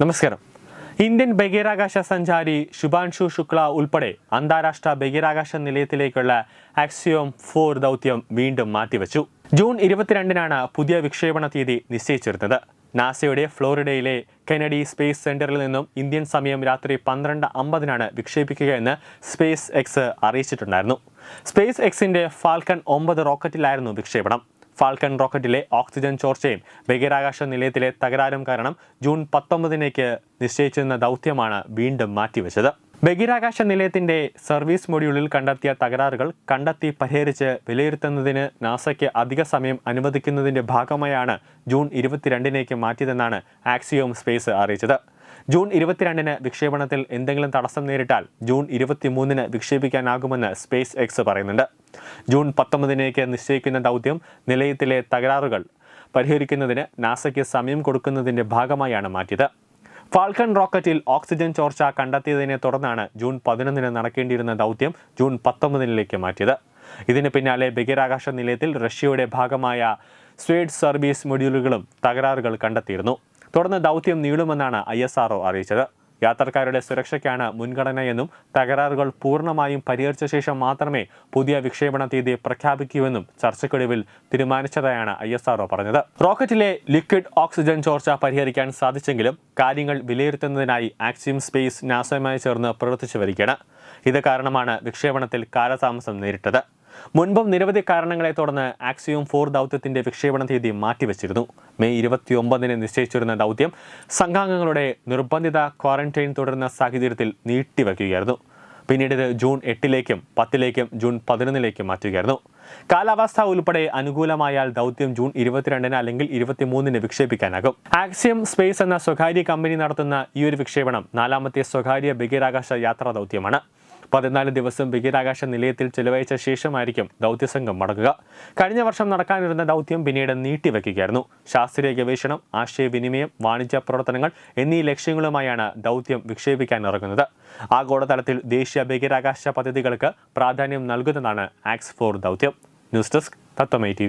നമസ്കാരം. ഇന്ത്യൻ ബഹിരാകാശ സഞ്ചാരി ശുഭാൻഷു ശുക്ല ഉൾപ്പെടെ അന്താരാഷ്ട്ര ബഹിരാകാശ നിലയത്തിലേക്കുള്ള ആക്സിയോം ഫോർ ദൗത്യം വീണ്ടും മാറ്റിവെച്ചു. ജൂൺ ഇരുപത്തിരണ്ടിനാണ് പുതിയ വിക്ഷേപണ തീയതി നിശ്ചയിച്ചിരുന്നത്. നാസയുടെ ഫ്ലോറിഡയിലെ കെനഡി സ്പേസ് സെന്ററിൽ നിന്നും ഇന്ത്യൻ സമയം രാത്രി പന്ത്രണ്ട് അമ്പതിനാണ് വിക്ഷേപിക്കുകയെന്ന് സ്പേസ് എക്സ് അറിയിച്ചിട്ടുണ്ടായിരുന്നു. സ്പേസ് എക്സിന്റെ ഫാൽക്കൺ ഒമ്പത് റോക്കറ്റിലായിരുന്നു വിക്ഷേപണം. ഫാൽക്കൺ റോക്കറ്റിലെ ഓക്സിജൻ ചോർച്ചയും ബഹിരാകാശ നിലയത്തിലെ തകരാറും കാരണം ജൂൺ പത്തൊമ്പതിനേക്ക് നിശ്ചയിച്ചിരുന്ന ദൗത്യമാണ് വീണ്ടും മാറ്റിവെച്ചത്. ബഹിരാകാശ നിലയത്തിന്റെ സർവീസ് മൊഡ്യൂളിൽ കണ്ടെത്തിയ തകരാറുകൾ കണ്ടെത്തി പരിഹരിച്ച് വിലയിരുത്തുന്നതിന് നാസയ്ക്ക് അധിക സമയം അനുവദിക്കുന്നതിന്റെ ഭാഗമായാണ് ജൂൺ ഇരുപത്തിരണ്ടിനേക്ക് മാറ്റിയതെന്നാണ് ആക്സിയോം സ്പേസ് അറിയിച്ചത്. ജൂൺ ഇരുപത്തിരണ്ടിന് വിക്ഷേപണത്തിൽ എന്തെങ്കിലും തടസ്സം നേരിട്ടാൽ ജൂൺ ഇരുപത്തിമൂന്നിന് വിക്ഷേപിക്കാനാകുമെന്ന് സ്പേസ് എക്സ് പറയുന്നുണ്ട്. ജൂൺ പത്തൊമ്പതിനേക്ക് നിശ്ചയിക്കുന്ന ദൗത്യം നിലയത്തിലെ തകരാറുകൾ പരിഹരിക്കുന്നതിന് നാസയ്ക്ക് സമയം കൊടുക്കുന്നതിന്റെ ഭാഗമായാണ് മാറ്റിയത്. ഫാൽക്കൺ റോക്കറ്റിൽ ഓക്സിജൻ ചോർച്ച കണ്ടെത്തിയതിനെ തുടർന്നാണ് ജൂൺ പതിനൊന്നിന് നടക്കേണ്ടിയിരുന്ന ദൗത്യം ജൂൺ പത്തൊമ്പതിനിലേക്ക് മാറ്റിയത്. ഇതിന് പിന്നാലെ ബഹിരാകാശ നിലയത്തിൽ റഷ്യയുടെ ഭാഗമായ സ്വേഡ് സർവീസ് മൊഡ്യൂളുകളും തകരാറുകൾ കണ്ടെത്തിയിരുന്നു. തുടർന്ന് ദൗത്യം നീളുമെന്നാണ് ഐ എസ് ആർഒ അറിയിച്ചത്. യാത്രക്കാരുടെ സുരക്ഷയ്ക്കാണ് മുൻഗണനയെന്നും തകരാറുകൾ പൂർണമായും പരിഹരിച്ച ശേഷം മാത്രമേ പുതിയ വിക്ഷേപണ തീയതി പ്രഖ്യാപിക്കൂവെന്നും ചർച്ചയ്ക്കൊടുവിൽ തീരുമാനിച്ചതായാണ് ഐ എസ് ആർഒ പറഞ്ഞത്. റോക്കറ്റിലെ ലിക്വിഡ് ഓക്സിജൻ ചോർച്ച പരിഹരിക്കാൻ സാധിച്ചെങ്കിലും കാര്യങ്ങൾ വിലയിരുത്തുന്നതിനായി ആക്സിയം സ്പേസ് നാസയുമായി ചേർന്ന് പ്രവർത്തിച്ചു വരികയാണ്. ഇത് കാരണമാണ് വിക്ഷേപണത്തിൽ കാലതാമസം നേരിട്ടത്. മുൻപും നിരവധി കാരണങ്ങളെ തുടർന്ന് ആക്സിയോം ഫോർ ദൗത്യത്തിന്റെ വിക്ഷേപണ തീയതി മാറ്റിവെച്ചിരുന്നു. മെയ് ഇരുപത്തിയൊമ്പതിന് നിശ്ചയിച്ചിരുന്ന ദൗത്യം സംഘാംഗങ്ങളുടെ നിർബന്ധിത ക്വാറന്റൈൻ തുടരുന്ന സാഹചര്യത്തിൽ നീട്ടിവെക്കുകയായിരുന്നു. പിന്നീട് ഇത് ജൂൺ എട്ടിലേക്കും പത്തിലേക്കും ജൂൺ പതിനൊന്നിലേക്കും മാറ്റുകയായിരുന്നു. കാലാവസ്ഥ ഉൾപ്പെടെ അനുകൂലമായാൽ ദൗത്യം ജൂൺ ഇരുപത്തിരണ്ടിന് അല്ലെങ്കിൽ ഇരുപത്തിമൂന്നിന് വിക്ഷേപിക്കാനാകും. ആക്സിയം സ്പേസ് എന്ന സ്വകാര്യ കമ്പനി നടത്തുന്ന ഈ ഒരു വിക്ഷേപണം നാലാമത്തെ സ്വകാര്യ ബഹിരാകാശ യാത്രാ ദൗത്യമാണ് പതിനാല് ദിവസം ബഹിരാകാശ നിലയത്തിൽ ചെലവഴിച്ച ശേഷമായിരിക്കും ദൗത്യസംഘം മടങ്ങുക. കഴിഞ്ഞ വർഷം നടക്കാനിരുന്ന ദൗത്യം പിന്നീട് നീട്ടിവെക്കുകയായിരുന്നു. ശാസ്ത്രീയ ഗവേഷണം ആശയവിനിമയം വാണിജ്യ പ്രവർത്തനങ്ങൾ എന്നീ ലക്ഷ്യങ്ങളുമായാണ് ദൗത്യം വിക്ഷേപിക്കാൻ ഇറങ്ങുന്നത് ആഗോളതലത്തിൽ ദേശീയ ബഹിരാകാശ പദ്ധതികൾക്ക് പ്രാധാന്യം നൽകുന്നതാണ് ആക്സ് ഫോർ ദൗത്യം. News desk Tatwamayi T